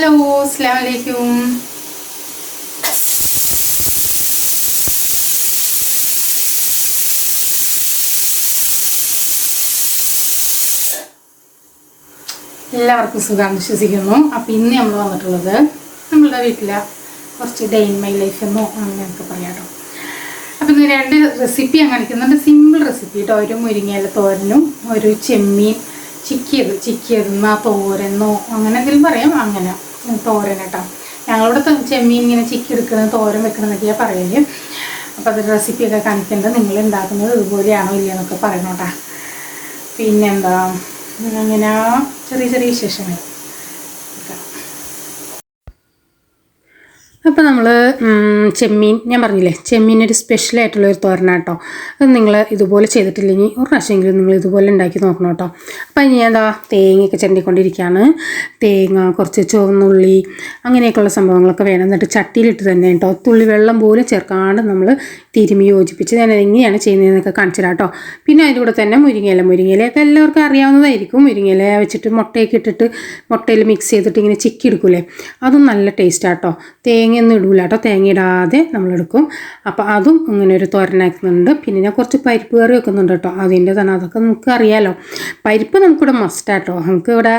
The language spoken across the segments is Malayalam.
ഹലോ അസ്സാം എല്ലാവർക്കും സുഖം വിശ്വസിക്കുന്നു. അപ്പം ഇന്ന് നമ്മൾ വന്നിട്ടുള്ളത് നമ്മളുടെ വീട്ടിലെ കുറച്ച് ഡേ ഇൻ മൈ ലൈഫ് എന്നോ അങ്ങനെയൊക്കെ പറയാട്ടോ അപ്പം ഇന്ന് രണ്ട് റെസിപ്പി ഞാൻ കാണിക്കുന്നുണ്ട്. സിമ്പിൾ റെസിപ്പി കേട്ടോ ഒരു മുരിങ്ങയില തോരനും ഒരു ചെമ്മീൻ ചിക്കിയത് ചിക്കിയതെന്നോ തോരനോ അങ്ങനെ എന്തെങ്കിലും പറയാം. അങ്ങനെ. തോരൻ കേട്ടോ ഞങ്ങളിവിടെ ചെമ്മീൻ ഇങ്ങനെ ചിക്കി എടുക്കുന്നത് തോരൻ വെക്കണമെന്നൊക്കെയാണ് പറയൽ. അപ്പോൾ അത് റെസിപ്പിയൊക്കെ കാണിക്കേണ്ടത് നിങ്ങൾ ഉണ്ടാക്കുന്നത് ഇതുപോലെയാണോ ഇല്ലയെന്നൊക്കെ പറയണം കേട്ടോ പിന്നെന്താ? അങ്ങനെ ചെറിയ ചെറിയ വിശേഷങ്ങൾ. അപ്പോൾ നമ്മൾ ചെമ്മീൻ ഞാൻ പറഞ്ഞില്ലേ ചെമ്മീൻ ഒരു സ്പെഷ്യൽ ആയിട്ടുള്ള ഒരു തോരന കേട്ടോ അത് നിങ്ങൾ ഇതുപോലെ ചെയ്തിട്ടില്ലെങ്കിൽ ഒരു പ്രാവശ്യമെങ്കിലും നിങ്ങൾ ഇതുപോലെ ഉണ്ടാക്കി നോക്കണം കേട്ടോ അപ്പോൾ ഞാൻ എന്താ തേങ്ങയൊക്കെ ചെണ്ടിക്കൊണ്ടിരിക്കുകയാണ് തേങ്ങ കുറച്ച് ചുവന്നുള്ളി അങ്ങനെയൊക്കെയുള്ള സംഭവങ്ങളൊക്കെ വേണം. എന്നിട്ട് ചട്ടിയിലിട്ട് തന്നെ കേട്ടോ. തുള്ളി വെള്ളം പോലും ചേർക്കാണ്ട് നമ്മൾ തിരുമി യോജിപ്പിച്ച് ഞാൻ എങ്ങനെയാണ് ചെയ്യുന്നതെന്നൊക്കെ കാണിച്ചു കേട്ടോ പിന്നെ അതിന്റെ കൂടെ തന്നെ മുരിങ്ങയില. മുരിങ്ങയിലയൊക്കെ എല്ലാവർക്കും അറിയാവുന്നതായിരിക്കും. മുരിങ്ങയില വെച്ചിട്ട് മുട്ടയൊക്കെ ഇട്ടിട്ട് മുട്ടയിൽ മിക്സ് ചെയ്തിട്ട് ഇങ്ങനെ ചിക്കി എടുക്കൂലേ? അതും നല്ല ടേസ്റ്റ് ആട്ടോ. തേങ്ങയൊന്നും ഇടൂല കേട്ടോ തേങ്ങ ഇടാതെ നമ്മളെടുക്കും അപ്പോൾ അതും ഇങ്ങനെ ഒരു തോരനാക്കുന്നുണ്ട്. പിന്നെ ഞാൻ കുറച്ച് പരിപ്പ് കറി വെക്കുന്നുണ്ട് കേട്ടോ. അതിന്റെ തന്നെ അതൊക്കെ നമുക്ക് അറിയാമല്ലോ പരിപ്പ് നമുക്കിവിടെ മസ്റ്റാട്ടോ നമുക്ക് നമുക്കിവിടെ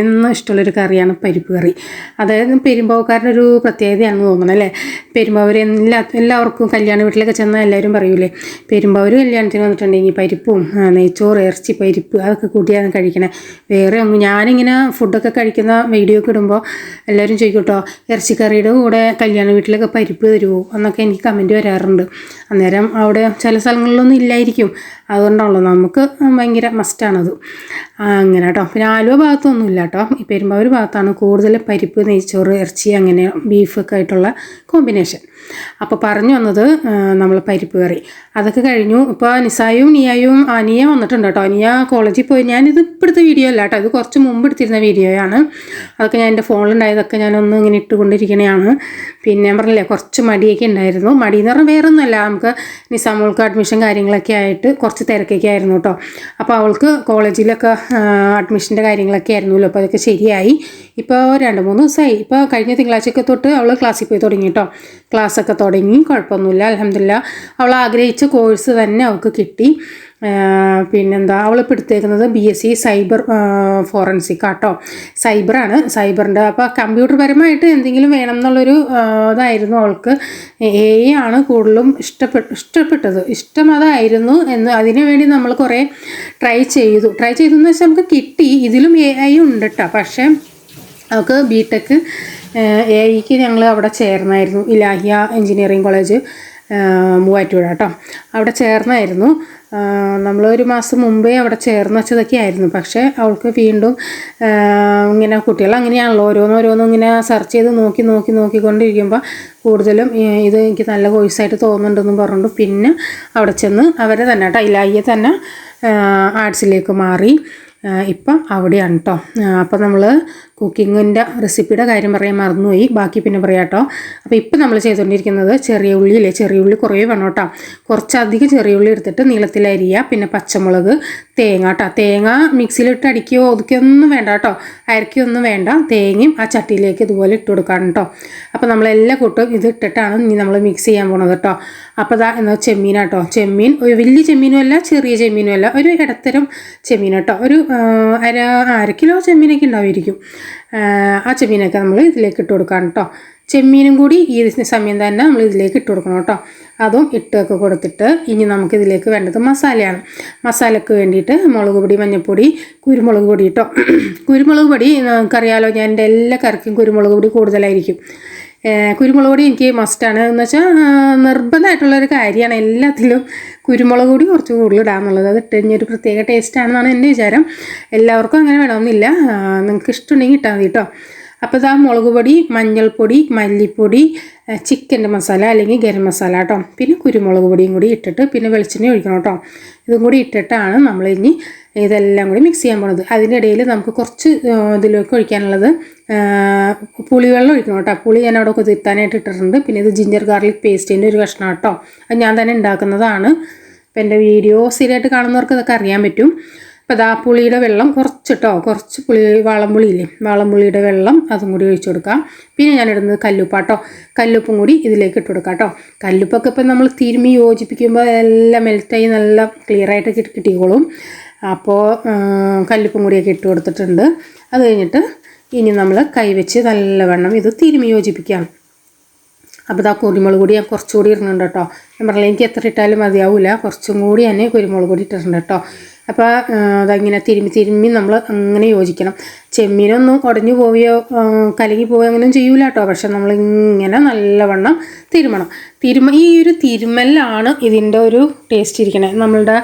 എന്നും ഇഷ്ടമുള്ളൊരു കറിയാണ് പരിപ്പ് കറി. അതായത് പെരുമ്പാവക്കാരുടെ ഒരു പ്രത്യേകതയാണെന്ന് തോന്നുന്നു അല്ലേ? പെരുമ്പാവർ എല്ലാ എല്ലാവർക്കും കല്യാണ വീട്ടിലൊക്കെ ചെന്നാൽ എല്ലാവരും പറയൂലേ? പെരുമ്പാവർ കല്യാണത്തിന് വന്നിട്ടുണ്ടെങ്കിൽ പരിപ്പും നെയ്ച്ചോറ് ഇറച്ചി പരിപ്പ് അതൊക്കെ കൂട്ടിയാണ് കഴിക്കണേ. വേറെ ഞാനിങ്ങനെ ഫുഡൊക്കെ കഴിക്കുന്ന വീഡിയോ ഒക്കെ ഇടുമ്പോൾ എല്ലാവരും ചോദിക്കട്ടോ കേട്ടോ ഇറച്ചിക്കറിയുടെ കൂടെ കല്യാണ വീട്ടിലൊക്കെ പരിപ്പ് തരുമോ എന്നൊക്കെ എനിക്ക് കമന്റ് വരാറുണ്ട്. അന്നേരം അവിടെ ചില സ്ഥലങ്ങളിലൊന്നും ഇല്ലായിരിക്കും. അതുകൊണ്ടാണല്ലോ നമുക്ക് ഭയങ്കര മസ്റ്റാണത്. അങ്ങനെ കേട്ടോ. പിന്നെ ആലുവ ഭാഗത്തൊന്നും ഇല്ല കേട്ടോ. ഈ പെരുമ്പാവൂർ ഭാഗത്താണ് കൂടുതൽ പരിപ്പ് നെയ്ച്ചോറ് ഇറച്ചി അങ്ങനെ ബീഫൊക്കെ ആയിട്ടുള്ള കോമ്പിനേഷൻ അപ്പോൾ പറഞ്ഞു വന്നത് നമ്മൾ പരിപ്പ് കറി. അതൊക്കെ കഴിഞ്ഞു. ഇപ്പോൾ നിസായും നിയായും അനിയ വന്നിട്ടുണ്ട് കേട്ടോ. അനിയ കോളേജിൽ പോയി. ഞാനിത് ഇപ്പോഴത്തെ വീഡിയോ അല്ല കേട്ടോ. ഇത് കുറച്ച് മുമ്പ് എടുത്തിരുന്ന വീഡിയോയാണ് അതൊക്കെ ഞാൻ എന്റെ ഫോണിലുണ്ടായതൊക്കെ ഞാനൊന്ന് ഇങ്ങനെ ഇട്ടുകൊണ്ടിരിക്കണയാണ്. പിന്നെ ഞാൻ പറഞ്ഞില്ലേ കുറച്ച് മടിയൊക്കെ ഉണ്ടായിരുന്നു. മടി എന്ന് പറഞ്ഞാൽ വേറെ ഒന്നുമല്ല നമുക്ക് നിസാമോൾക്ക് അഡ്മിഷൻ കാര്യങ്ങളൊക്കെ ആയിട്ട് തിരക്കൊക്കെ ആയിരുന്നു കേട്ടോ. അപ്പോൾ അവൾക്ക് കോളേജിലൊക്കെ അഡ്മിഷന്റെ കാര്യങ്ങളൊക്കെ ആയിരുന്നല്ലോ. അപ്പോൾ അതൊക്കെ ശരിയായി. ഇപ്പോൾ രണ്ട് മൂന്ന് ദിവസമായി. ഇപ്പോൾ കഴിഞ്ഞ തിങ്കളാഴ്ചയൊക്കെ തൊട്ട് അവൾ ക്ലാസ്സിൽ പോയി തുടങ്ങി കേട്ടോ. ക്ലാസ്സൊക്കെ തുടങ്ങി. കുഴപ്പമൊന്നുമില്ല. അലഹമില്ല അവൾ ആഗ്രഹിച്ച കോഴ്സ് തന്നെ അവൾക്ക് കിട്ടി. പിന്നെന്താ അവൾ ഇപ്പോൾ എടുത്തേക്കുന്നത് B S C cyber forensic ആട്ടോ. സൈബറാണ് സൈബറിന്റെ അപ്പോൾ കമ്പ്യൂട്ടർ പരമായിട്ട് എന്തെങ്കിലും വേണം എന്നുള്ളൊരു ഇതായിരുന്നു അവൾക്ക്. എ ആണ് കൂടുതലും ഇഷ്ടപ്പെട്ട ഇഷ്ടപ്പെട്ടത്. ഇഷ്ടം അതായിരുന്നു എന്ന് അതിനു വേണ്ടി നമ്മൾ കുറേ ട്രൈ ചെയ്തു. ട്രൈ ചെയ്തെന്ന് വെച്ചാൽ നമുക്ക് കിട്ടി. ഇതിലും എ ഐ ഉണ്ട് കേട്ടോ പക്ഷേ അവൾക്ക് ബി ടെക് എ ഐക്ക് ഞങ്ങൾ അവിടെ ചേർന്നായിരുന്നു. ഇലാഹിയ എഞ്ചിനീയറിംഗ് കോളേജ് മൂവാറ്റുപുഴ കേട്ടോ. അവിടെ ചേർന്നായിരുന്നു. നമ്മളൊരു മാസം മുമ്പേ അവിടെ ചേർന്ന് വെച്ചതൊക്കെ ആയിരുന്നു. പക്ഷേ അവൾക്ക് വീണ്ടും ഇങ്ങനെ കുട്ടികൾ അങ്ങനെയാണല്ലോ ഓരോന്നോരോന്നും ഇങ്ങനെ സെർച്ച് ചെയ്ത് നോക്കി നോക്കി നോക്കിക്കൊണ്ടിരിക്കുമ്പോൾ കൂടുതലും ഇത് എനിക്ക് നല്ല കോഴ്സായിട്ട് തോന്നുന്നുണ്ടെന്നും പറഞ്ഞു പിന്നെ അവിടെ ചെന്ന് അവരെ തന്നെ കേട്ടോ ഇലായിയെ തന്നെ ആർട്സിലേക്ക് മാറി. ഇപ്പം അവിടെയാണ് കേട്ടോ. അപ്പം നമ്മൾ കുക്കിങ്ങിന്റെ റെസിപ്പിയുടെ കാര്യം പറയാൻ മറന്നുപോയി. ബാക്കി പിന്നെ പറയാം കേട്ടോ. അപ്പോൾ ഇപ്പം നമ്മൾ ചെയ്തുകൊണ്ടിരിക്കുന്നത് ചെറിയ ഉള്ളിയില്ലേ? ചെറിയ ഉള്ളി കുറേ വേണം കേട്ടോ. കുറച്ചധികം ചെറിയ ഉള്ളി എടുത്തിട്ട് നീളത്തിൽ അരിയുക പിന്നെ പച്ചമുളക് തേങ്ങ കേട്ടോ. തേങ്ങ മിക്സിയിലിട്ട് അടിക്കുകയോ ഒതുക്കിയൊന്നും വേണ്ട കേട്ടോ. അരക്കുകയൊന്നും വേണ്ട. തേങ്ങയും ആ ചട്ടിയിലേക്ക് ഇതുപോലെ ഇട്ട് കൊടുക്കണം കേട്ടോ. അപ്പോൾ നമ്മളെല്ലാ കൂട്ടും ഇത് ഇട്ടിട്ടാണ് ഇനി നമ്മൾ മിക്സ് ചെയ്യാൻ പോണത് കേട്ടോ. അപ്പോൾ ഇതാ എന്നാൽ ചെമ്മീനാട്ടോ ചെമ്മീൻ ഒരു വലിയ ചെമ്മീനും അല്ല ചെറിയ ചെമ്മീനും അല്ല ഒരു ഇടത്തരം ചെമ്മീൻ കേട്ടോ. ഒരു അര അര കിലോ ചെമ്മീനൊക്കെ ഉണ്ടാവുമായിരിക്കും. ആ, ചെമ്മീനൊക്കെ നമ്മൾ ഇതിലേക്ക് ഇട്ട് കൊടുക്കാം കേട്ടോ ചെമ്മീനും കൂടി ഈ സമയം തന്നെ നമ്മൾ ഇതിലേക്ക് ഇട്ട് കൊടുക്കണം കേട്ടോ അതും ഇട്ടൊക്കെ കൊടുത്തിട്ട് ഇനി നമുക്ക് ഇതിലേക്ക് വേണ്ടത് മസാലയാണ്. മസാലയ്ക്ക് വേണ്ടിയിട്ട് മുളക് പൊടി മഞ്ഞൾപ്പൊടി കുരുമുളക് പൊടി കേട്ടോ കുരുമുളക് പൊടി നമുക്കറിയാലോ ഞാൻ എന്റെ എല്ലാ കറിക്കും കുരുമുളക് പൊടി കൂടുതലായിരിക്കും. കുരുമുളക് പൊടി എനിക്ക് മസ്റ്റാണ് എന്ന് വെച്ചാൽ നിർബന്ധമായിട്ടുള്ളൊരു കാര്യമാണ് എല്ലാത്തിലും കുരുമുളക് പൊടി കുറച്ച് കൂടുതൽ ഇടാന്നുള്ളത് അത് ഇട്ട് കഴിഞ്ഞൊരു പ്രത്യേക ടേസ്റ്റാണെന്നാണ് എന്റെ വിചാരം. എല്ലാവർക്കും അങ്ങനെ വേണമെന്നില്ല. നിങ്ങൾക്ക് ഇഷ്ടമുണ്ടെങ്കിൽ ഇട്ടാൽ മതി കേട്ടോ അപ്പോൾ ഇതാ മുളക് പൊടി മഞ്ഞൾപ്പൊടി മല്ലിപ്പൊടി ചിക്കന്റെ മസാല അല്ലെങ്കിൽ ഗരം മസാല കേട്ടോ പിന്നെ കുരുമുളക് പൊടിയും കൂടി ഇട്ടിട്ട് പിന്നെ വെളിച്ചെണ്ണ ഒഴിക്കണം കേട്ടോ ഇതും കൂടി ഇട്ടിട്ടാണ് നമ്മൾ ഇനി ഇതെല്ലാം കൂടി മിക്സ് ചെയ്യാൻ പോകുന്നത് അതിന്റെ ഇടയിൽ നമുക്ക് കുറച്ച് ഇതിലേക്ക് ഒഴിക്കാനുള്ളത് പുളിവെള്ളം ഒഴിക്കണം കേട്ടോ പുളി ഞാൻ അവിടെ കുതിർത്താനായിട്ട് ഇട്ടിട്ടുണ്ട്. പിന്നെ ഇത് ജിഞ്ചർ ഗാർലിക് പേസ്റ്റിന്റെ ഒരു കഷ്ണം കേട്ടോ അത് ഞാൻ തന്നെ ഉണ്ടാക്കുന്നതാണ്. അപ്പം എന്റെ വീഡിയോ സ്ഥിരമായിട്ട് കാണുന്നവർക്ക് ഇതൊക്കെ അറിയാൻ പറ്റും. അപ്പോൾ അതാ പുളിയുടെ വെള്ളം കുറച്ചിട്ടോ കുറച്ച് പുളി വാളംപുളിയില്ലേ വാളംപുളിയുടെ വെള്ളം അതും കൂടി ഒഴിച്ചു കൊടുക്കാം. പിന്നെ ഞാൻ ഇടുന്നത് കല്ലുപ്പാട്ടോ. കല്ലുപ്പും കൂടി ഇതിലേക്ക് ഇട്ട് കൊടുക്കാം കേട്ടോ കല്ലുപ്പൊക്കെ ഇപ്പം നമ്മൾ തിരുമി യോജിപ്പിക്കുമ്പോൾ എല്ലാം മെൽറ്റായി നല്ല ക്ലിയറായിട്ട് കിട്ടി കിട്ടിക്കോളും. അപ്പോൾ കല്ലുപ്പും കൂടിയൊക്കെ ഇട്ട് കൊടുത്തിട്ടുണ്ട്. അത് കഴിഞ്ഞിട്ട് ഇനി നമ്മൾ കൈവച്ച് നല്ലവണ്ണം ഇത് തിരുമി യോജിപ്പിക്കാം. അപ്പോൾ ഇതാ കുരുമുളക് കൂടി ഞാൻ കുറച്ചുകൂടി ഇടുന്നുണ്ട് കേട്ടോ. ഞാൻ പറഞ്ഞില്ല എനിക്ക് എത്ര ഇട്ടാലും മതിയാവില്ല കുറച്ചും കൂടി തന്നെ കുരുമുളക് പൊടി ഇട്ടിട്ടുണ്ട് കേട്ടോ. അപ്പോൾ അതങ്ങനെ തിരുമ്മി തിരുമ്മി നമ്മൾ അങ്ങനെ യോജിക്കണം. ചെമ്മീനൊന്നും ഉടഞ്ഞു പോവുകയോ കലങ്ങി പോവുകയോ അങ്ങനെയും ചെയ്യൂല കേട്ടോ. പക്ഷെ നമ്മൾ ഇങ്ങനെ നല്ലവണ്ണം തിരുമണം. തിരുമ ഈ ഒരു തിരുമലാണ് ഇതിന്റെ ഒരു ടേസ്റ്റ് ഇരിക്കണത്. നമ്മളുടെ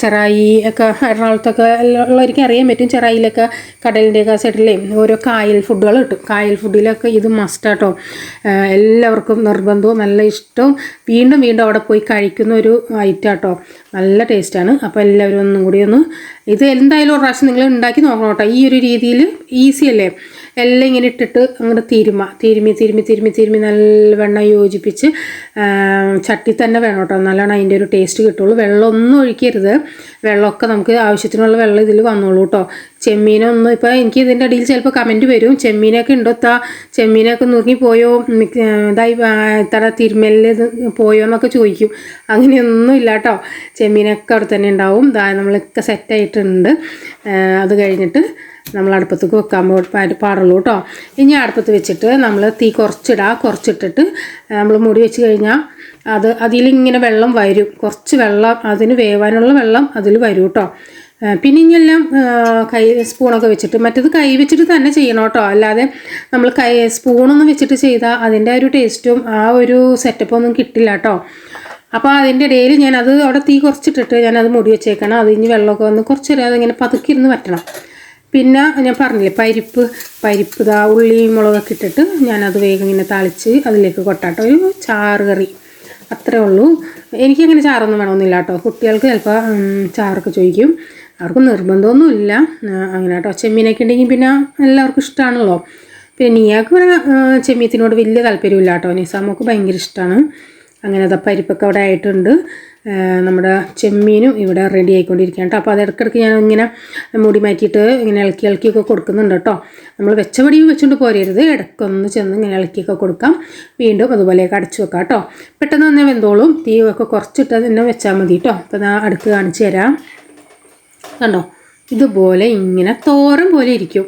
ചെറായി ഒക്കെ എറണാകുളത്തൊക്കെ ഉള്ളവർക്ക് അറിയാൻ പറ്റും ചെറായിലൊക്കെ കടലിന്റെയൊക്കെ സൈഡിലേയും ഓരോ കായൽ ഫുഡുകൾ കിട്ടും. കായൽ ഫുഡിലൊക്കെ ഇത് മസ്റ്റാട്ടോ എല്ലാവർക്കും നിർബന്ധവും നല്ല ഇഷ്ടവും വീണ്ടും വീണ്ടും അവിടെ പോയി കഴിക്കുന്ന ഒരു ഐറ്റം കേട്ടോ. നല്ല ടേസ്റ്റാണ് അപ്പോൾ എല്ലാവരും ഒന്നും കൂടി ഒന്ന് ഇത് എന്തായാലും ഒരു പ്രാവശ്യം നിങ്ങൾ ഉണ്ടാക്കി നോക്കണം കേട്ടോ. ഈ ഒരു രീതിയിൽ ഈസി അല്ലേ? എല്ലാം ഇങ്ങനെ ഇട്ടിട്ട് അങ്ങനെ തിരുമ തിരുമി തിരുമി തിരുമി തിരുമി നല്ലവണ്ണം യോജിപ്പിച്ച് ചട്ടി തന്നെ വേണം കേട്ടോ നല്ലോണം അതിന്റെ ഒരു ടേസ്റ്റ് കിട്ടുള്ളൂ. വെള്ളമൊന്നും ഒഴിക്കരുത്. വെള്ളമൊക്കെ നമുക്ക് ആവശ്യത്തിനുള്ള വെള്ളം ഇതിൽ വന്നോളൂ കേട്ടോ ചെമ്മീനൊന്നും ഇപ്പോൾ എനിക്ക് ഇതിന്റെ അടിയിൽ ചിലപ്പോൾ കമന്റ് വരും. ചെമ്മീനൊക്കെ ഉണ്ടോ താ ചെമ്മീനൊക്കെ നുറുങ്ങി പോയോ? ഇതായി തറ തിരുമലിൽ പോയോ എന്നൊക്കെ ചോദിക്കും. അങ്ങനെയൊന്നും ഇല്ല കേട്ടോ ചെമ്മീനൊക്കെ അവിടെ തന്നെ ഉണ്ടാവും. നമ്മളൊക്കെ സെറ്റായിട്ടുണ്ട് അത് കഴിഞ്ഞിട്ട് നമ്മൾ അടുപ്പത്തേക്ക് വെക്കാൻ പാടുള്ളൂ കേട്ടോ. ഇനി അടുപ്പത്ത് വെച്ചിട്ട് നമ്മൾ തീ കുറച്ചിടുക കുറച്ചിട്ടിട്ട് നമ്മൾ മുടി വെച്ച് കഴിഞ്ഞാൽ അത് അതിലിങ്ങനെ വെള്ളം വരും. കുറച്ച് വെള്ളം അതിന് വേവാനുള്ള വെള്ളം അതിൽ വരും കേട്ടോ. പിന്നെ ഇനിയെല്ലാം കൈ സ്പൂണൊക്കെ വെച്ചിട്ട് മറ്റത് കൈ വെച്ചിട്ട് തന്നെ ചെയ്യണം കേട്ടോ. അല്ലാതെ നമ്മൾ കൈ സ്പൂണൊന്നും വെച്ചിട്ട് ചെയ്താൽ അതിന്റെ ഒരു ടേസ്റ്റും ആ ഒരു സെറ്റപ്പും ഒന്നും കിട്ടില്ല കേട്ടോ. അപ്പോൾ അതിന്റെ ഇടയിൽ ഞാനത് അവിടെ തീ കുറച്ചിട്ടിട്ട് ഞാനത് മുടി വെച്ചേക്കണം. അത് ഇനി വെള്ളമൊക്കെ വന്ന് കുറച്ച് അതിങ്ങനെ പതുക്കിരുന്ന് വറ്റണം. പിന്നെ ഞാൻ പറഞ്ഞില്ലേ പരിപ്പ് പരിപ്പ് ഇതാ ഉള്ളി മുളകൊക്കെ ഇട്ടിട്ട് ഞാനത് വേഗം ഇങ്ങനെ തളിച്ച് അതിലേക്ക് കൊട്ടാട്ടോ. ഒരു ചാറ് കറി അത്രേ ഉള്ളൂ. എനിക്കങ്ങനെ ചാറൊന്നും വേണമെന്നില്ല കേട്ടോ. കുട്ടികൾക്ക് ചിലപ്പോൾ ചാറൊക്കെ ചോദിക്കും. അവർക്ക് നിർബന്ധമൊന്നുമില്ല. അങ്ങനെ കേട്ടോ. ചെമ്മീനൊക്കെ ഉണ്ടെങ്കിൽ പിന്നെ എല്ലാവർക്കും ഇഷ്ടമാണല്ലോ പിന്നെ നീയാൾക്ക് ഇവിടെ ചെമ്മീത്തിനോട് വലിയ താല്പര്യമില്ല കേട്ടോ. നിസാമൊക്കെ ഭയങ്കര ഇഷ്ടമാണ് അങ്ങനെ അതാ പരിപ്പൊക്കെ അവിടെ ആയിട്ടുണ്ട്. നമ്മുടെ ചെമ്മീനും ഇവിടെ റെഡി ആയിക്കൊണ്ടിരിക്കുകയാണ് കേട്ടോ. അപ്പോൾ അത് ഇടയ്ക്കിടയ്ക്ക് ഞാൻ ഇങ്ങനെ മുടി മാറ്റിയിട്ട് ഇങ്ങനെ ഇളക്കി ഇളക്കിയൊക്കെ കൊടുക്കുന്നുണ്ട് കേട്ടോ. നമ്മൾ വെച്ചപടി വെച്ചുകൊണ്ട് പോരരുത്. ഇടയ്ക്കൊന്ന് ചെന്ന് ഇങ്ങനെ ഇളക്കിയൊക്കെ കൊടുക്കാം. വീണ്ടും അതുപോലെയൊക്കെ അടച്ചു വെക്കാം കേട്ടോ. പെട്ടെന്ന് തന്നെ വെന്തോളും. തീ ഒക്കെ കുറച്ചിട്ട് തന്നെ വെച്ചാൽ മതി കേട്ടോ. അപ്പോൾ ഞാൻ അടുക്ക് കാണിച്ചു തരാം. കണ്ടോ? ഇതുപോലെ ഇങ്ങനെ തോരം പോലെ ഇരിക്കും.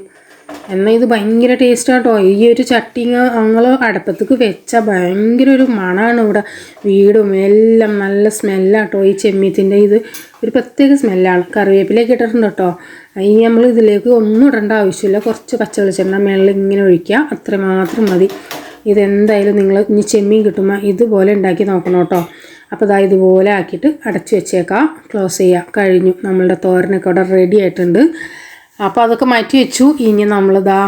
എന്നാൽ ഇത് ഭയങ്കര ടേസ്റ്റ് ആട്ടോ ഈ ഒരു ചട്ടിങ്ങ ഞങ്ങൾ അടുപ്പത്തേക്ക് വെച്ചാൽ ഭയങ്കര ഒരു മണമാണ് ഇവിടെ. വീടും എല്ലാം നല്ല സ്മെല്ലാട്ടോ ഈ ചെമ്മീത്തിന്റെ ഇത്. ഒരു പ്രത്യേക സ്മെല്ലാണ് കറിവേപ്പിലേക്ക് ഇട്ടിട്ടുണ്ട് കേട്ടോ. ഇനി നമ്മൾ ഇതിലേക്ക് ഒന്നും ഇടേണ്ട ആവശ്യമില്ല. കുറച്ച് പച്ച വെളിച്ചെണ്ണ മേളിൽ ഇങ്ങനെ ഒഴിക്കുക. അത്രമാത്രം മതി. ഇതെന്തായാലും നിങ്ങൾ ഇനി ചെമ്മീൻ കിട്ടുമ്പോൾ ഇതുപോലെ ഉണ്ടാക്കി നോക്കണം കേട്ടോ. അപ്പോൾ ഇതാ ഇതുപോലെ ആക്കിയിട്ട് അടച്ചു വെച്ചേക്കാം. ക്ലോസ് ചെയ്യുക കഴിഞ്ഞു. നമ്മളുടെ തോരനൊക്കെ അവിടെ റെഡി ആയിട്ടുണ്ട്. അപ്പോൾ അതൊക്കെ മാറ്റി വെച്ചു. ഇനി നമ്മളിതാ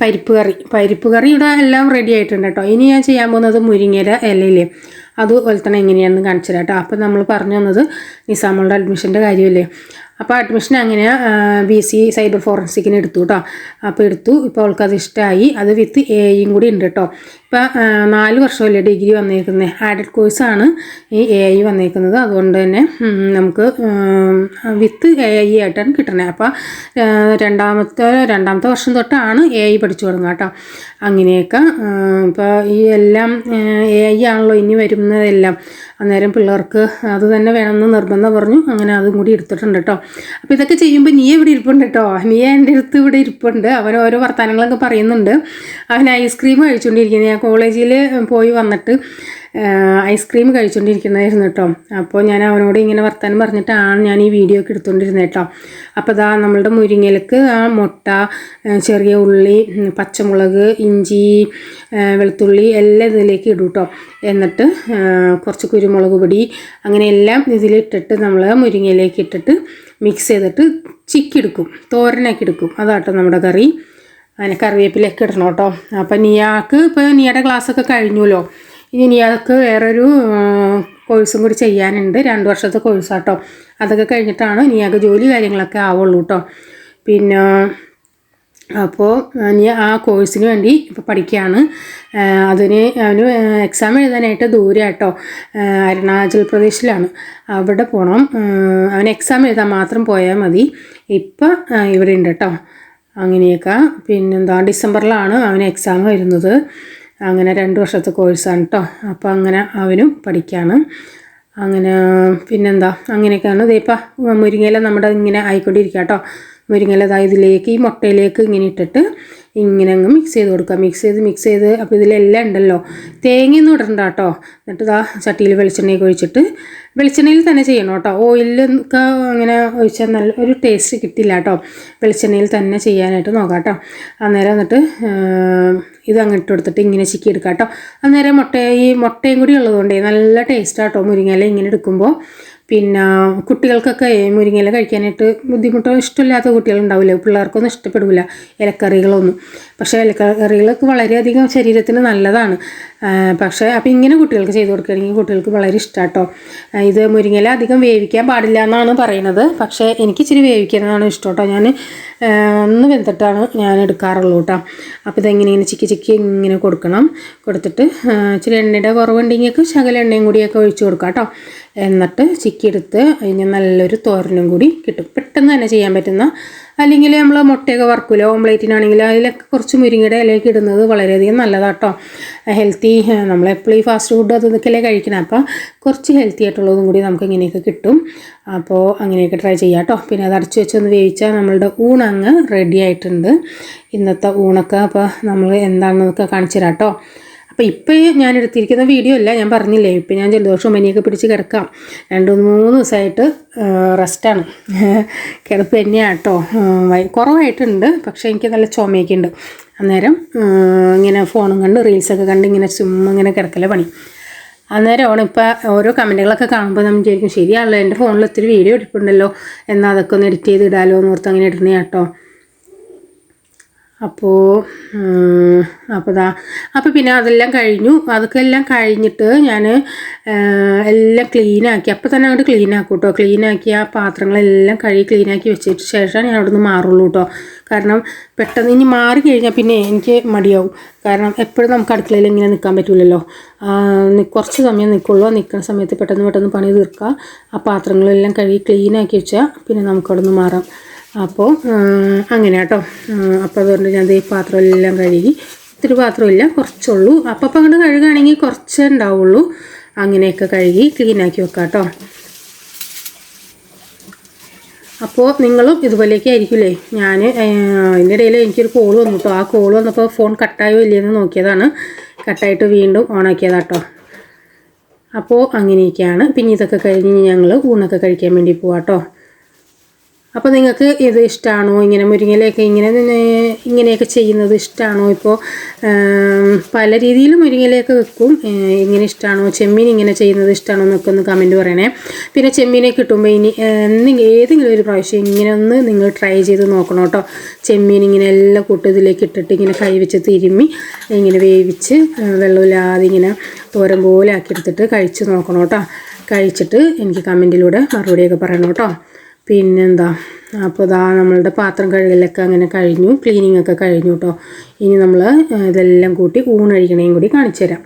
പരിപ്പ് കറി. പരിപ്പ് കറി ഇവിടെ എല്ലാം റെഡി ആയിട്ടുണ്ട് കേട്ടോ ഇനി ഞാൻ ചെയ്യാൻ പോകുന്നത് മുരിങ്ങര ഇലയില്ലേ? അതുപോലെ തന്നെ എങ്ങനെയാണെന്ന് കാണിച്ചു കേട്ടോ അപ്പോൾ നമ്മൾ പറഞ്ഞു തന്നത് നിസാമുകളുടെ അഡ്മിഷന്റെ കാര്യമല്ലേ? അപ്പോൾ അഡ്മിഷൻ അങ്ങനെ ബി സി സൈബർ ഫോറൻസിക്കിന് എടുത്തു കേട്ടോ അപ്പോൾ എടുത്തു. ഇപ്പോൾ അവൾക്ക് അത് ഇഷ്ടമായി അത് വിത്ത് എയും കൂടി ഉണ്ട് കേട്ടോ ഇപ്പോൾ നാല് വർഷമല്ലേ ഡിഗ്രി വന്നേക്കുന്നത് ആഡഡ് കോഴ്സാണ് ഈ എ ഐ വന്നിരിക്കുന്നത് അതുകൊണ്ട് തന്നെ നമുക്ക് വിത്ത് എ ഐ ആയിട്ടാണ് കിട്ടണേ. അപ്പോൾ രണ്ടാമത്തെ രണ്ടാമത്തെ വർഷം തൊട്ടാണ് എ ഐ പഠിച്ചു തുടങ്ങുക കേട്ടോ. അങ്ങനെയൊക്കെ ഇപ്പോൾ ഈ എല്ലാം എ ഐ ആണല്ലോ ഇനി വരുന്നതെല്ലാം. അന്നേരം പിള്ളേർക്ക് അത് തന്നെ വേണമെന്ന് നിർബന്ധം പറഞ്ഞു. അങ്ങനെ അതും കൂടി എടുത്തിട്ടുണ്ട് കേട്ടോ. അപ്പോൾ ഇതൊക്കെ ചെയ്യുമ്പോൾ നീ ഇവിടെ ഇരിപ്പുണ്ട് കേട്ടോ? നീ എന്റെ അടുത്ത് ഇവിടെ ഇരിപ്പുണ്ട്. അവൻ ഓരോ വർത്തമാനങ്ങളൊക്കെ പറയുന്നുണ്ട്. അവൻ ഐസ്ക്രീം കഴിച്ചുകൊണ്ടിരിക്കുന്നത് കോളേജിൽ പോയി വന്നിട്ട് ഐസ്ക്രീം കഴിച്ചുകൊണ്ടിരിക്കുന്നതായിരുന്നു കേട്ടോ അപ്പോൾ ഞാൻ അവനോട് ഇങ്ങനെ വർത്താനം പറഞ്ഞിട്ടാണ് ഞാൻ ഈ വീഡിയോ ഒക്കെ എടുത്തുകൊണ്ടിരുന്നത് കേട്ടോ അപ്പോൾ ഇതാ നമ്മളുടെ മുരിങ്ങലക്ക് ആ മുട്ട ചെറിയ ഉള്ളി പച്ചമുളക് ഇഞ്ചി വെളുത്തുള്ളി എല്ലാം ഇതിലേക്ക് ഇടും കേട്ടോ എന്നിട്ട് കുറച്ച് കുരുമുളക് പൊടി അങ്ങനെ എല്ലാം ഇതിലിട്ടിട്ട് നമ്മൾ മുരിങ്ങയിലേക്ക് ഇട്ടിട്ട് മിക്സ് ചെയ്തിട്ട് ചിക്കിയെടുക്കും തോരനാക്കി എടുക്കും. അതാട്ടോ നമ്മുടെ കറി. അതിന് കറിവേപ്പിലൊക്കെ ഇടണം കേട്ടോ. അപ്പം നിയാക്ക് ഇപ്പോൾ നിയുടെ ക്ലാസ്സൊക്കെ കഴിഞ്ഞല്ലോ. ഇനി നിയാക്ക് വേറൊരു കോഴ്സും കൂടി ചെയ്യാനുണ്ട്. രണ്ട് വർഷത്തെ കോഴ്സാട്ടോ അതൊക്കെ കഴിഞ്ഞിട്ടാണ് നിയാക്ക് ജോലി കാര്യങ്ങളൊക്കെ ആവുള്ളൂ കേട്ടോ. പിന്നെ അപ്പോൾ ഞാൻ ആ കോഴ്സിന് വേണ്ടി ഇപ്പോൾ പഠിക്കുകയാണ് അതിന് അവന് എക്സാം എഴുതാനായിട്ട് ദൂരെ കേട്ടോ അരുണാചൽ പ്രദേശിലാണ്. അവിടെ പോകണം അവൻ എക്സാം എഴുതാൻ മാത്രം പോയാൽ മതി. ഇപ്പം ഇവിടെ ഉണ്ട് കേട്ടോ. അങ്ങനെയൊക്കെ. പിന്നെന്താ ഡിസംബറിലാണ് അവന് എക്സാം വരുന്നത്. അങ്ങനെ രണ്ട് വർഷത്തെ കോഴ്സാണ് കേട്ടോ അപ്പോൾ അങ്ങനെ അവനും പഠിക്കുകയാണ് അങ്ങനെ പിന്നെന്താ അങ്ങനെയൊക്കെയാണ്. ഇതേപ്പം മുരിങ്ങയില നമ്മുടെ ഇങ്ങനെ ആയിക്കൊണ്ടിരിക്കുക കേട്ടോ മുരിങ്ങയില ദാ ഇതിലേക്ക് ഈ മുട്ടയിലേക്ക് ഇങ്ങനെ ഇട്ടിട്ട് ഇങ്ങനെ അങ്ങ് മിക്സ് ചെയ്ത് കൊടുക്കുക മിക്സ് ചെയ്ത് മിക്സ് ചെയ്ത്. അപ്പോൾ ഇതിലെല്ലാം ഉണ്ടല്ലോ. തേങ്ങയൊന്നും ഇടണ്ട കേട്ടോ എന്നിട്ട് ഇതാ ചട്ടിയിൽ വെളിച്ചെണ്ണയൊക്കെ ഒഴിച്ചിട്ട് വെളിച്ചെണ്ണയിൽ തന്നെ ചെയ്യണം കേട്ടോ ഓയിലൊക്കെ അങ്ങനെ ഒഴിച്ചാൽ നല്ല ഒരു ടേസ്റ്റ് കിട്ടില്ല കേട്ടോ വെളിച്ചെണ്ണയിൽ തന്നെ ചെയ്യാനായിട്ട് നോക്കാം കേട്ടോ അന്നേരം എന്നിട്ട് ഇത് അങ്ങോട്ട് കൊടുത്തിട്ട് ഇങ്ങനെ ചിക്കി എടുക്കാം കേട്ടോ അന്നേരം മുട്ട ഈ മുട്ടയും കൂടി ഉള്ളതുകൊണ്ടേ നല്ല ടേസ്റ്റ് ആട്ടോ മുരിങ്ങയില ഇങ്ങനെ എടുക്കുമ്പോൾ പിന്നെ കുട്ടികൾക്കൊക്കെ മുരിങ്ങയില കഴിക്കാനായിട്ട് ബുദ്ധിമുട്ടോ ഇഷ്ടമില്ലാത്ത കുട്ടികളുണ്ടാവില്ല? പിള്ളേർക്കൊന്നും ഇഷ്ടപ്പെടില്ല ഇലക്കറികളൊന്നും. പക്ഷേ ഇലക്കറികളൊക്കെ വളരെയധികം ശരീരത്തിന് നല്ലതാണ്. പക്ഷേ അപ്പോൾ ഇങ്ങനെ കുട്ടികൾക്ക് ചെയ്ത് കൊടുക്കുകയാണെങ്കിൽ കുട്ടികൾക്ക് വളരെ ഇഷ്ടമാട്ടോ ഇത് മുരിങ്ങയില അധികം വേവിക്കാൻ പാടില്ല എന്നാണ് പറയുന്നത്. പക്ഷേ എനിക്ക് ഇച്ചിരി വേവിക്കുന്നതാണ് ഇഷ്ടം കേട്ടോ ഞാൻ ഒന്ന് വെന്തിട്ടാണ് ഞാൻ എടുക്കാറുള്ളൂ കേട്ടോ. അപ്പോൾ ഇതെങ്ങനെ ഇങ്ങനെ ചിക്കി ചിക്കി ഇങ്ങനെ കൊടുക്കണം. കൊടുത്തിട്ട് ഇച്ചിരി എണ്ണയുടെ കുറവുണ്ടെങ്കിൽ ശകല എണ്ണയും കൂടിയൊക്കെ ഒഴിച്ച് കൊടുക്കാം കേട്ടോ. എന്നിട്ട് ചിക്കിയെടുത്ത് അതിന് നല്ലൊരു തോരനും കൂടി കിട്ടും. പെട്ടെന്ന് തന്നെ ചെയ്യാൻ പറ്റുന്ന അല്ലെങ്കിൽ നമ്മൾ മുട്ടയൊക്കെ വറക്കൂല ഓംലേറ്റിനാണെങ്കിൽ അതിലൊക്കെ കുറച്ച് മുരിങ്ങയുടെ ഇലയൊക്കെ ഇടുന്നത് വളരെയധികം നല്ലതാട്ടോ. ഹെൽത്തി നമ്മളെപ്പോഴും ഈ ഫാസ്റ്റ് ഫുഡ് അത് കഴിക്കണം. അപ്പോൾ കുറച്ച് ഹെൽത്തി ആയിട്ടുള്ളതും കൂടി നമുക്ക് ഇങ്ങനെയൊക്കെ കിട്ടും. അപ്പോൾ അങ്ങനെയൊക്കെ ട്രൈ ചെയ്യാം കേട്ടോ. പിന്നെ അത് അടച്ചു വെച്ചൊന്ന് വേവിച്ചാൽ നമ്മളുടെ ഊണങ്ങ് റെഡി ആയിട്ടുണ്ട്. ഇന്നത്തെ ഊണൊക്കെ അപ്പോൾ നമ്മൾ എന്താണെന്നൊക്കെ കാണിച്ചു തരാം കേട്ടോ. അപ്പോൾ ഇപ്പോൾ ഞാൻ എടുത്തിരിക്കുന്ന വീഡിയോ അല്ല ഞാൻ പറഞ്ഞില്ലേ ഇപ്പം ഞാൻ ജലദോഷവും പനിയൊക്കെ പിടിച്ച് കിടക്കാം. രണ്ട് മൂന്ന് ദിവസമായിട്ട് റെസ്റ്റാണ്. കിടപ്പ് തന്നെയാണ് കേട്ടോ കുറവായിട്ടുണ്ട് പക്ഷേ എനിക്ക് നല്ല ചുമയൊക്കെ ഉണ്ട്. അന്നേരം ഇങ്ങനെ ഫോണും കണ്ട് റീൽസൊക്കെ കണ്ട് ഇങ്ങനെ ചുമ്മാ ഇങ്ങനെ കിടക്കല പണി. അന്നേരമാണ് ഇപ്പോൾ ഓരോ കമന്റുകളൊക്കെ കാണുമ്പോൾ നമ്മൾ വിചാരിക്കും ശരിയാണല്ലോ എന്റെ ഫോണിൽ ഒത്തിരി വീഡിയോ എടുപ്പുണ്ടല്ലോ എന്നാൽ അതൊക്കെ ഒന്ന് എഡിറ്റ് ചെയ്ത് ഇടാലോ എന്ന് ഓർത്ത് അങ്ങനെ ഇടുന്നേ കേട്ടോ അപ്പോൾ അപ്പോൾ അപ്പോൾ പിന്നെ അതെല്ലാം കഴിഞ്ഞു. അതൊക്കെ എല്ലാം കഴിഞ്ഞിട്ട് ഞാൻ എല്ലാം ക്ലീനാക്കി. അപ്പോൾ തന്നെ അങ്ങോട്ട് ക്ലീൻ ആക്കും കേട്ടോ ക്ലീനാക്കി ആ പാത്രങ്ങളെല്ലാം കഴുകി ക്ലീനാക്കി വെച്ചിട്ട് ശേഷം ഞാൻ അവിടെ നിന്ന് മാറുള്ളൂ കേട്ടോ കാരണം പെട്ടെന്ന് ഇനി മാറി കഴിഞ്ഞാൽ പിന്നെ എനിക്ക് മടിയാവും. കാരണം എപ്പോഴും നമുക്ക് അടുക്കളയിൽ ഇങ്ങനെ നിൽക്കാൻ പറ്റില്ലല്ലോ കുറച്ച് സമയം നിൽക്കുള്ളൂ നിൽക്കുന്ന സമയത്ത് പെട്ടെന്ന് പെട്ടെന്ന് പണി തീർക്കുക ആ പാത്രങ്ങളെല്ലാം കഴുകി ക്ലീനാക്കി വെച്ചാൽ പിന്നെ നമുക്ക് അവിടെ നിന്ന് മാറാം. അപ്പോൾ അങ്ങനെ കേട്ടോ അപ്പോൾ അതുകൊണ്ട് ഞാൻ ഈ പാത്രം എല്ലാം കഴുകി. ഒത്തിരി പാത്രമില്ല കുറച്ചുള്ളൂ. അപ്പം അപ്പം അങ്ങോട്ട് കഴുകുകയാണെങ്കിൽ കുറച്ചേ ഉണ്ടാവുള്ളൂ. അങ്ങനെയൊക്കെ കഴുകി ക്ലീനാക്കി വെക്കാം കേട്ടോ അപ്പോൾ നിങ്ങളും ഇതുപോലെയൊക്കെ ആയിരിക്കില്ലേ ഞാൻ അതിന്റെ ഇടയിൽ എനിക്കൊരു കോൾ വന്നു കേട്ടോ ആ കോൾ വന്നപ്പോൾ ഫോൺ കട്ടായോ ഇല്ലയെന്ന് നോക്കിയതാണ്. കട്ടായിട്ട് വീണ്ടും ഓണാക്കിയതാട്ടോ അപ്പോൾ അങ്ങനെയൊക്കെയാണ്. പിന്നെ ഇതൊക്കെ കഴിഞ്ഞ് ഞങ്ങൾ ഊണൊക്കെ കഴിക്കാൻ വേണ്ടി പോവാം കേട്ടോ അപ്പോൾ നിങ്ങൾക്ക് ഇത് ഇഷ്ടമാണോ ഇങ്ങനെ മുരിങ്ങയിലൊക്കെ ഇങ്ങനെ ഇങ്ങനെയൊക്കെ ചെയ്യുന്നത് ഇഷ്ടമാണോ ഇപ്പോൾ പല രീതിയിൽ മുരിങ്ങയിലൊക്കെ വെക്കും. ഇങ്ങനെ ഇഷ്ടമാണോ ചെമ്മീൻ ഇങ്ങനെ ചെയ്യുന്നത് ഇഷ്ടമാണോ എന്നൊക്കെ ഒന്ന് കമന്റ് പറയണേ. പിന്നെ ചെമ്മീനെ കിട്ടുമ്പോൾ ഇനി എന്തെങ്കിലും ഏതെങ്കിലും ഒരു പ്രാവശ്യം ഇങ്ങനെ ഒന്ന് നിങ്ങൾ ട്രൈ ചെയ്ത് നോക്കണം കേട്ടോ. ചെമ്മീൻ ഇങ്ങനെ എല്ലാം കൂട്ടും ഇതിലേക്ക് ഇട്ടിട്ട് ഇങ്ങനെ കൈ വെച്ച് തിരുമ്മി ഇങ്ങനെ വേവിച്ച് വെള്ളമില്ലാതെ ഇങ്ങനെ തോരൻ പോലെ ആക്കി എടുത്തിട്ട് കഴിച്ച് നോക്കണം കേട്ടോ. കഴിച്ചിട്ട് എനിക്ക് കമന്റിലൂടെ മറുപടിയൊക്കെ പറയണം കേട്ടോ. പിന്നെന്താ? അപ്പോൾ ഇതാ നമ്മളുടെ പാത്രം കഴുകലൊക്കെ അങ്ങനെ കഴിഞ്ഞു. ക്ലീനിങ് ഒക്കെ കഴിഞ്ഞു കേട്ടോ ഇനി നമ്മൾ ഇതെല്ലാം കൂട്ടി ഊണഴിക്കണേയും കൂടി കാണിച്ചു തരാം.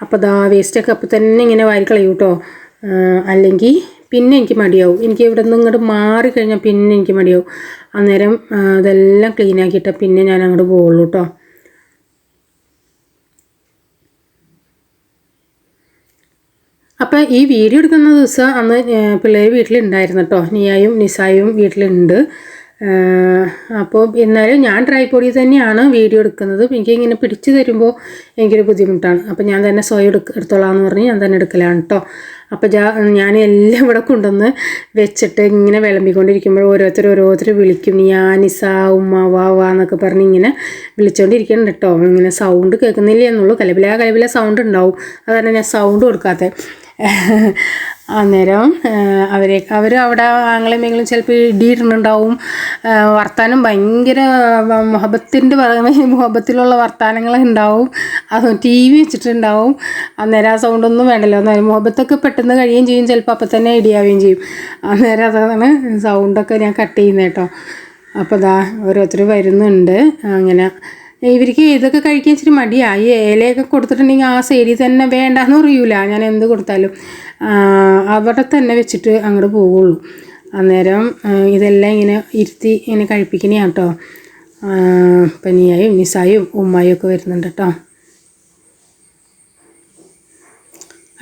അപ്പോൾ ഇതാ വേസ്റ്റൊക്കെ അപ്പോൾ തന്നെ ഇങ്ങനെ വാരി കളയും കേട്ടോ അല്ലെങ്കിൽ പിന്നെ എനിക്ക് മടിയാവും. എനിക്ക് ഇവിടെ നിന്ന് ഇങ്ങോട്ട് മാറിക്കഴിഞ്ഞാൽ പിന്നെ എനിക്ക് മടിയാവും. അന്നേരം ഇതെല്ലാം ക്ലീനാക്കിയിട്ട് പിന്നെ ഞാൻ അങ്ങോട്ട് പോകുള്ളൂ കേട്ടോ അപ്പോൾ ഈ വീഡിയോ എടുക്കുന്ന ദിവസം അന്ന് പിള്ളേർ വീട്ടിലുണ്ടായിരുന്നു കേട്ടോ നിയായും നിസായും വീട്ടിലുണ്ട്. അപ്പോൾ എന്നാലും ഞാൻ ട്രൈപോഡിൽ തന്നെയാണ് വീഡിയോ എടുക്കുന്നത്. എനിക്ക് ഇങ്ങനെ പിടിച്ചു തരുമ്പോൾ എനിക്കൊരു ബുദ്ധിമുട്ടാണ്. അപ്പോൾ ഞാൻ തന്നെ സ്വയം എടുക്ക എടുത്തോളാം എന്ന് പറഞ്ഞ് ഞാൻ തന്നെ എടുക്കലാണ് കേട്ടോ അപ്പോൾ ഞാൻ എല്ലാം ഇവിടെ കൊണ്ടുവന്ന് വെച്ചിട്ട് ഇങ്ങനെ വിളമ്പിക്കൊണ്ടിരിക്കുമ്പോൾ ഓരോരുത്തർ ഓരോരുത്തർ വിളിക്കും. ഞാൻ നിസ ഉമ്മ വാ വാ എന്നൊക്കെ പറഞ്ഞ് ഇങ്ങനെ വിളിച്ചുകൊണ്ടിരിക്കുന്നുണ്ട് കേട്ടോ ഇങ്ങനെ സൗണ്ട് കേൾക്കുന്നില്ല എന്നുള്ളൂ. കലപില കലപില സൗണ്ട് ഉണ്ടാവും. അതാണ് ഞാൻ സൗണ്ട് കൊടുക്കാത്തത് അന്നേരം അവരെ അവർ അവിടെ ആങ്ങളെയും മേങ്ങളും ചിലപ്പോൾ ഇടിയിടുന്നുണ്ടാവും ആ, വർത്താനം ഭയങ്കര മുഹബത്തിന്റെ മുഹബത്തിലുള്ള വർത്താനങ്ങൾ ഉണ്ടാവും. അത് ടി വി വെച്ചിട്ടുണ്ടാവും. അന്നേരം ആ സൗണ്ടൊന്നും വേണ്ടല്ലോ. അന്നേരം മുഹബത്തൊക്കെ പെട്ടെന്ന് കഴിയുകയും ചെയ്യും. ചിലപ്പോൾ അപ്പം തന്നെ ഇടിയാവുകയും ചെയ്യും. അന്നേരം അതാണ് സൗണ്ടൊക്കെ ഞാൻ കട്ട്. ചെയ്യുന്നേട്ടോ അപ്പോൾ ദാ ഓരോരുത്തർ വരുന്നുണ്ട്. അങ്ങനെ ഇവർക്ക് ഇതൊക്കെ കഴിക്കാൻ ഇച്ചിരി മടിയായി. ഏലയൊക്കെ കൊടുത്തിട്ടുണ്ടെങ്കിൽ ആ സൈഡിൽ തന്നെ വേണ്ടാന്ന് അറിയൂല ഞാൻ എന്ത് കൊടുത്താലും. അവിടെ തന്നെ വെച്ചിട്ട് അങ്ങോട്ട് പോവുള്ളൂ. അന്നേരം ഇതെല്ലാം ഇങ്ങനെ ഇരുത്തി ഇങ്ങനെ കഴിപ്പിക്കണേ കേട്ടോ പനിയായും നിസായും ഉമ്മായും ഒക്കെ വരുന്നുണ്ട് കേട്ടോ.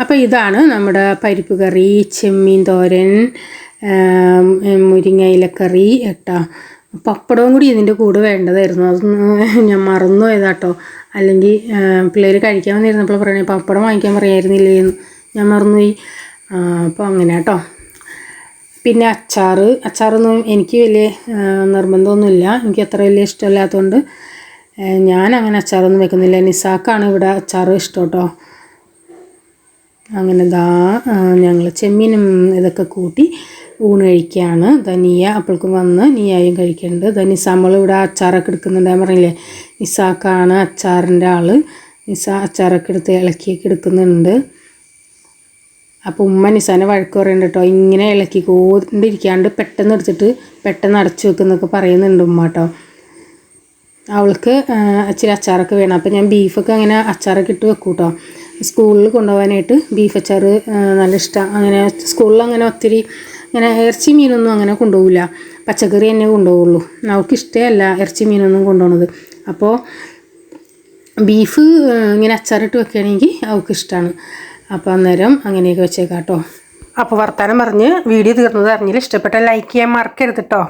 അപ്പോൾ ഇതാണ് നമ്മുടെ പരിപ്പ് കറി ചെമ്മീൻ തോരൻ മുരിങ്ങയിലക്കറി കേട്ടോ. പപ്പടവും കൂടി ഇതിന്റെ കൂടെ വേണ്ടതായിരുന്നു. അതൊന്ന് ഞാൻ മറന്നു പോയതാട്ടോ. അല്ലെങ്കിൽ പിള്ളേർ കഴിക്കാൻ വന്നിരുന്നപ്പോൾ പറയണേ പപ്പടം വാങ്ങിക്കാൻ പറയായിരുന്നില്ലേ എന്ന് ഞാൻ മറന്നുപോയി. അപ്പോൾ അങ്ങനെ കേട്ടോ പിന്നെ അച്ചാർ അച്ചാറൊന്നും എനിക്ക് വലിയ നിർബന്ധമൊന്നുമില്ല. എനിക്ക് അത്ര വലിയ ഇഷ്ടമില്ലാത്തതുകൊണ്ട് ഞാൻ അങ്ങനെ അച്ചാറൊന്നും വെക്കുന്നില്ല. നിസാക്കാണ് ഇവിടെ അച്ചാർ ഇഷ്ടം കേട്ടോ അങ്ങനെ ദാ ഞങ്ങൾ ചെമ്മീനും ഇതൊക്കെ കൂട്ടി ഊണ് കഴിക്കുകയാണ് ധനിയ നിയ അപ്പോൾക്കും വന്ന് നീയായും കഴിക്കുന്നുണ്ട് ദാ നിസാമൾ ഇവിടെ അച്ചാറൊക്കെ എടുക്കുന്നുണ്ട്. ഞാൻ പറഞ്ഞില്ലേ നിസാക്കാണ് അച്ചാറിന്റെ ആൾ നിസ അച്ചാറൊക്കെ എടുത്ത് ഇളക്കിയൊക്കെ എടുക്കുന്നുണ്ട്. അപ്പോൾ ഉമ്മ നിസാനെ വഴക്ക് പറയുന്നുണ്ട് കേട്ടോ. ഇങ്ങനെ ഇളക്കി കൊണ്ടിരിക്കാണ്ട് പെട്ടെന്ന് എടുത്തിട്ട് പെട്ടെന്ന് അടച്ചു വെക്കുന്നൊക്കെ പറയുന്നുണ്ട് ഉമ്മ കേട്ടോ. അവൾക്ക് ഇച്ചിരി അച്ചാറൊക്കെ വേണം. അപ്പോൾ ഞാൻ ബീഫൊക്കെ അങ്ങനെ അച്ചാറൊക്കെ ഇട്ട് വെക്കും കേട്ടോ. സ്കൂളിൽ കൊണ്ടുപോകാനായിട്ട് ബീഫ് അച്ചാർ നല്ല ഇഷ്ടമാണ് അങ്ങനെ സ്കൂളിൽ അങ്ങനെ ഒത്തിരി ഇങ്ങനെ ഇറച്ചി മീനൊന്നും അങ്ങനെ കൊണ്ടുപോകില്ല പച്ചക്കറി തന്നെ കൊണ്ടുപോകുള്ളൂ അവൾക്ക് ഇഷ്ടമല്ല ഇറച്ചി മീനൊന്നും കൊണ്ടുപോകണത് അപ്പോൾ ബീഫ് ഇങ്ങനെ അച്ചാറിട്ട് വെക്കുകയാണെങ്കിൽ അവൾക്ക് ഇഷ്ടമാണ് അപ്പോൾ അന്നേരം അങ്ങനെയൊക്കെ വെച്ചേക്കാം കേട്ടോ അപ്പോൾ വർത്താനം പറഞ്ഞ് വീഡിയോ തീർന്നത് അറിഞ്ഞില്ല. ഇഷ്ടപ്പെട്ട ലൈക്ക് ചെയ്യാൻ മറക്കരുത് കേട്ടോ